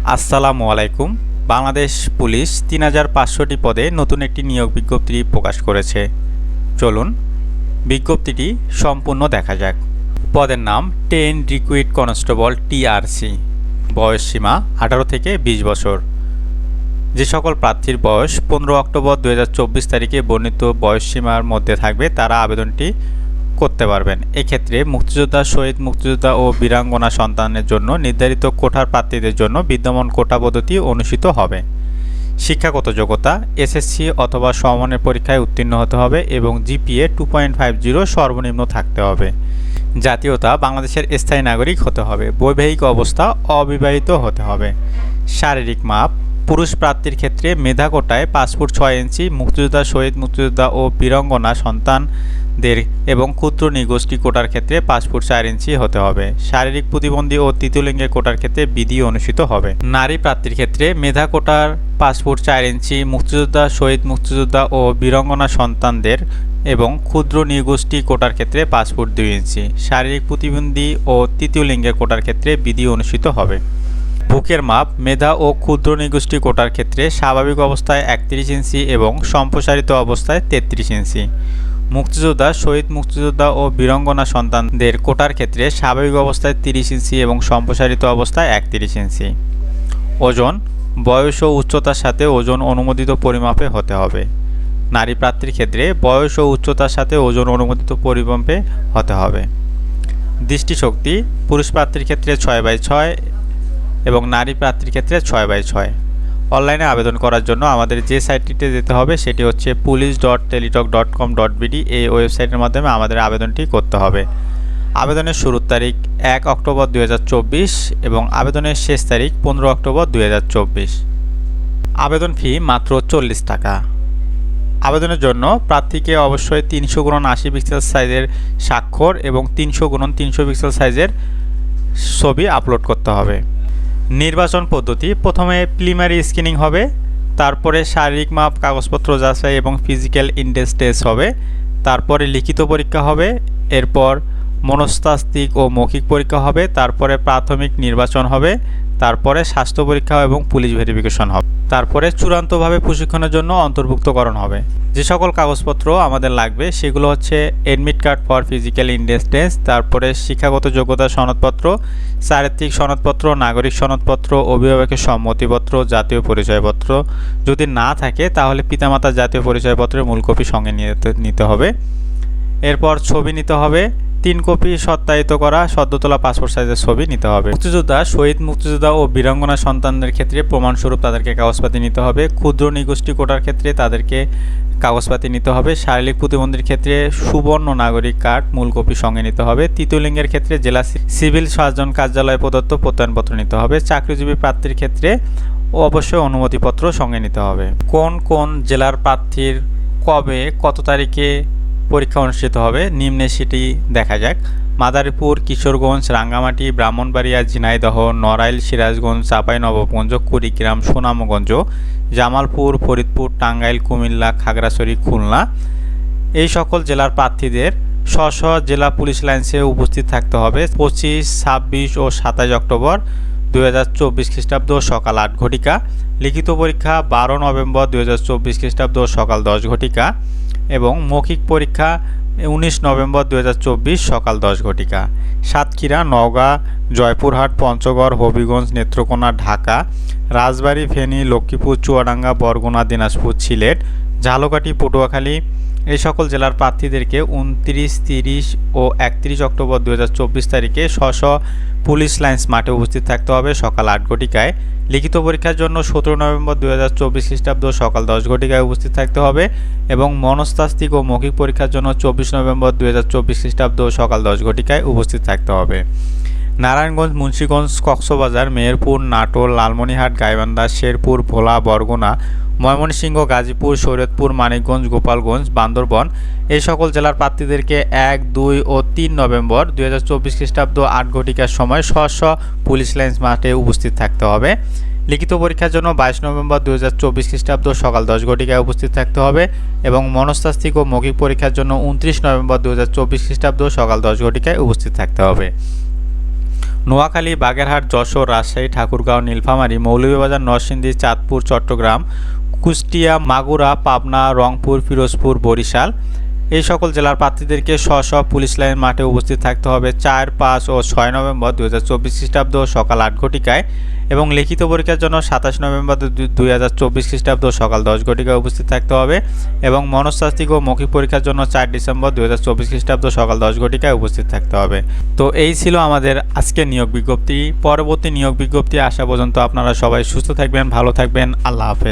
আসসালামু আলাইকুম। বাংলাদেশ পুলিশ তিন হাজার পাঁচশোটি পদে নতুন একটি নিয়োগ বিজ্ঞপ্তি প্রকাশ করেছে। চলুন, বিজ্ঞপ্তিটি সম্পূর্ণ দেখা যাক। পদের নাম টেন রিকুইড কনস্টেবল টিআরসি বয়স সীমা আঠারো থেকে বিশ বছর। যে সকল প্রার্থীর বয়স পনেরো অক্টোবর দু হাজার চব্বিশ তারিখে বর্ণিত বয়সসীমার মধ্যে থাকবে, তারা আবেদনটি করতে পারবেন। এক্ষেত্রে মুক্তিযোদ্ধা শহীদ মুক্তিযোদ্ধা ও বীরাঙ্গনা সন্তানের জন্য নির্ধারিত কোঠার প্রার্থীদের জন্য বিদ্যমান কোটা পদ্ধতি অনুষ্ঠিত হবে। শিক্ষাগত যোগ্যতা, এসএসসি অথবা সমমানের পরীক্ষায় উত্তীর্ণ হতে হবে এবং GPA two point five zero সর্বনিম্ন থাকতে হবে। জাতীয়তা, বাংলাদেশের স্থায়ী নাগরিক হতে হবে। বৈবাহিক অবস্থা অবিবাহিত হতে হবে। শারীরিক মাপ, পুরুষ প্রার্থীর ক্ষেত্রে মেধা কোটায় পাসপোর্ট ছয় ইঞ্চি, মুক্তিযোদ্ধা, শহীদ মুক্তিযোদ্ধা ও বীরঙ্গনা সন্তানদের এবং ক্ষুদ্র নিগোষ্ঠী কোটার ক্ষেত্রে পাসপোর্ট চার ইঞ্চি হতে হবে। শারীরিক প্রতিবন্ধী ও তৃতীয় লিঙ্গের কোটার ক্ষেত্রে বিধি অনুষ্ঠিত হবে। নারী প্রার্থীর ক্ষেত্রে মেধা কোটার পাসপোর্ট চার ইঞ্চি মুক্তিযোদ্ধা, শহীদ মুক্তিযোদ্ধা ও বীরঙ্গনা সন্তানদের এবং ক্ষুদ্র নিগোষ্ঠী কোটার ক্ষেত্রে পাসপোর্ট দুই ইঞ্চি। শারীরিক প্রতিবন্ধী ও তৃতীয় লিঙ্গের কোটার ক্ষেত্রে বিধি অনুষ্ঠিত হবে। বুকের মাপ, মেধা ও ক্ষুদ্র নিগোষ্ঠী কোটার ক্ষেত্রে স্বাভাবিক অবস্থায় একত্রিশ ইঞ্চি এবং সম্প্রসারিত অবস্থায় তেত্রিশ ইঞ্চি। মুক্তিযোদ্ধা, শহীদ মুক্তিযোদ্ধা ও বীরঙ্গনা সন্তানদের কোটার ক্ষেত্রে স্বাভাবিক অবস্থায় তিরিশ ইঞ্চি এবং সম্প্রসারিত অবস্থায় একত্রিশ ইঞ্চি। ওজন, বয়স ও উচ্চতার সাথে ওজন অনুমোদিত পরিমাপে হতে হবে। নারী প্রার্থীর ক্ষেত্রে বয়স ও উচ্চতার সাথে ওজন অনুমোদিত পরিমাপে হতে হবে। দৃষ্টিশক্তি, পুরুষ প্রার্থীর ক্ষেত্রে ছয় বাই ছয় এবং নারী প্রার্থীর ক্ষেত্রে ছয় বাই ছয়। অনলাইনে আবেদন করার জন্য আমাদের যে সাইটটিতে যেতে হবে সেটি হচ্ছে police dot Teletalk dot com dot BD. এই ওয়েবসাইটের মাধ্যমে আমাদের আবেদনটি করতে হবে। আবেদনের শুরুর তারিখ এক অক্টোবর দু হাজার চব্বিশ এবং আবেদনের শেষ তারিখ পনেরো অক্টোবর দুই হাজার চব্বিশ। আবেদন ফি মাত্র চল্লিশ টাকা। আবেদনের জন্য প্রার্থীকে অবশ্যই তিনশো গুণন আশি পিক্সেল সাইজের স্বাক্ষর এবং তিনশো গুণন তিনশো পিক্সেল সাইজের ছবি আপলোড করতে হবে। নির্বাচন পদ্ধতি। প্রথমে প্রিলিমারি স্ক্রিনিং হবে, তারপরে শারীরিক মাপ, কাগজপত্র যাচাই এবং ফিজিক্যাল ইন্ডেক্স টেস্ট হবে, তারপরে লিখিত পরীক্ষা হবে, এরপর মনস্তাত্ত্বিক ও মৌখিক পরীক্ষা হবে, তারপরে প্রাথমিক নির্বাচন হবে, তারপরে স্বাস্থ্য পরীক্ষা এবং পুলিশ ভেরিফিকেশন হবে। তারপরে চূড়ান্তভাবে প্রশিক্ষণের জন্য অন্তর্ভুক্তকরণ হবে। যে সকল কাগজপত্র আমাদের লাগবে, সেগুলো হচ্ছে এডমিট কার্ড ফর ফিজিক্যাল ইন্ডেস্টেন্স তারপরে শিক্ষাগত যোগ্যতা সনদপত্র, চারিত্রিক সনদপত্র, নাগরিক সনদপত্র, অভিভাবকের সম্মতিপত্র, জাতীয় পরিচয়পত্র। যদি না থাকে, তাহলে পিতামাতার জাতীয় পরিচয়পত্রের মূল কপি সঙ্গে নিতে হবে। এরপর ছবি নিতে হবে। তিন কপি সত্যায়িত করা সদ্য তোলা পাসপোর্ট সাইজের ছবি নিতে হবে। মুক্তিযোদ্ধা শহীদ মুক্তিযোদ্ধা ও বীরাঙ্গনা সন্তানদের ক্ষেত্রে প্রমাণস্বরূপ তাদেরকে কাগজপাতি নিতে হবে। ক্ষুদ্র নিগোষ্ঠী কোটার ক্ষেত্রে তাদেরকে কাগজপাতি নিতে হবে। শারীরিক প্রতিবন্ধীর ক্ষেত্রে সুবর্ণ নাগরিক কার্ড, মূল কপি সঙ্গে নিতে হবে। তৃতীয় লিঙ্গের ক্ষেত্রে জেলা সিভিল সার্জন কার্যালয়ে প্রদত্ত প্রত্যয়নপত্র নিতে হবে। চাকরিজীবী প্রার্থীর ক্ষেত্রে অবশ্যই অনুমতিপত্র সঙ্গে নিতে হবে। কোন কোন জেলার প্রার্থীর কবে, কত তারিখে পরীক্ষা অনুষ্ঠিত হবে। নিম্নে সেটি দেখা যাক। মাদারীপুর, কিশোরগঞ্জ, রাঙ্গামাটি, ব্রাহ্মণবাড়িয়া, ঝিনাইদহ, নড়াইল, সিরাজগঞ্জ চাঁপাইনবাবগঞ্জ কুড়িগ্রাম, সুনামগঞ্জ, জামালপুর, ফরিদপুর, টাঙ্গাইল, কুমিল্লা, খাগড়াছড়ি, খুলনা এই সকল জেলার প্রার্থীদের স্ব স্ব জেলা পুলিশ লাইন্সে উপস্থিত থাকতে হবে। পঁচিশ, ছাব্বিশ ও সাতাশ অক্টোবর দু হাজার চব্বিশ খ্রিস্টাব্দ সকাল আট ঘটিকা। লিখিত পরীক্ষা বারো নভেম্বর দু হাজার চব্বিশ খ্রিস্টাব্দ সকাল দশ ঘটিকা। এবং মৌখিক পরীক্ষা উনিশ নভেম্বর দু হাজার চব্বিশ সকাল দশ ঘটিকা। সাতক্ষীরা, নওগাঁ, জয়পুরহাট, পঞ্চগড়, হবিগঞ্জ, নেত্রকোনা, ঢাকা, রাজবাড়ী, ফেনী, লক্ষ্মীপুর, চুয়াডাঙ্গা, বরগুনা, দিনাজপুর, সিলেট, ঝালকাঠি, পটুয়াখালী এই সকল জেলার প্রার্থীদেরকে উনত্রিশ, তিরিশ ও একত্রিশ অক্টোবর দু হাজার চব্বিশ তারিখে স্ব পুলিশ লাইন্স মাঠে উপস্থিত থাকতে হবে। সকাল আট ঘটিকায়। লিখিত পরীক্ষার জন্য সতেরো নভেম্বর দু হাজার চব্বিশ খ্রিস্টাব্দ সকাল দশ ঘটিকায় উপস্থিত থাকতে হবে এবং মনস্তাত্ত্বিক ও মৌখিক পরীক্ষার জন্য চব্বিশ নভেম্বর দু হাজার চব্বিশ খ্রিস্টাব্দ সকাল দশ ঘটিকায় উপস্থিত থাকতে হবে। নারায়ণগঞ্জ, মুন্সীগঞ্জ, কক্সবাজার, মেহেরপুর, নাটোর, লালমনিরহাট, গাইবান্ধা, শেরপুর, ভোলা, বরগুনা, ময়মনসিংহ, গাজীপুর, শরীয়তপুর, মানিকগঞ্জ, গোপালগঞ্জ, বান্দরবন এই সকল জেলার প্রার্থীদেরকে এক, দুই ও তিন নভেম্বর দুই হাজার চব্বিশ খ্রিস্টাব্দ আট ঘটিকার সময় স্ব স্ব পুলিশ লাইন্স মাঠে উপস্থিত থাকতে হবে। লিখিত পরীক্ষার জন্য বাইশ নভেম্বর দু হাজার চব্বিশ খ্রিস্টাব্দ সকাল দশ ঘটিকায় উপস্থিত থাকতে হবে এবং মনস্তাত্ত্বিক ও মৌখিক পরীক্ষার জন্য উনত্রিশ নভেম্বর দু হাজার চব্বিশ খ্রিস্টাব্দ সকাল দশ ঘটিকায় উপস্থিত থাকতে হবে। নোয়াখালী, বাগেরহাট, যশোর, রাজশাহী, ঠাকুরগাঁও, নীলফামারী, মৌলভীবাজার, নরসিংদী, চাঁদপুর, চট্টগ্রাম, কুষ্টিয়া, মাগুরা, পাবনা, রংপুর, ফিরোজপুর, বরিশাল এই সকল জেলার প্রার্থীদেরকে স্ব স্ব পুলিশ লাইন মাঠে উপস্থিত থাকতে হবে চার, পাঁচ ও ছয় নভেম্বর দু হাজার চব্বিশ খ্রিস্টাব্দ সকাল আট ঘটিকায় এবং লিখিত পরীক্ষার জন্য সাতাশ নভেম্বর দুই হাজার চব্বিশ খ্রিস্টাব্দ সকাল দশ ঘটিকায় উপস্থিত থাকতে হবে এবং মনস্তাত্ত্বিক ও মৌখিক পরীক্ষার জন্য চার ডিসেম্বর দু হাজার চব্বিশ খ্রিস্টাব্দ সকাল দশ ঘটিকায় উপস্থিত থাকতে হবে। তো এই ছিল আমাদের আজকের নিয়োগ বিজ্ঞপ্তি। পরবর্তী নিয়োগ বিজ্ঞপ্তি আসা পর্যন্ত আপনারা সবাই সুস্থ থাকবেন, ভালো থাকবেন। আল্লাহ হাফেজ।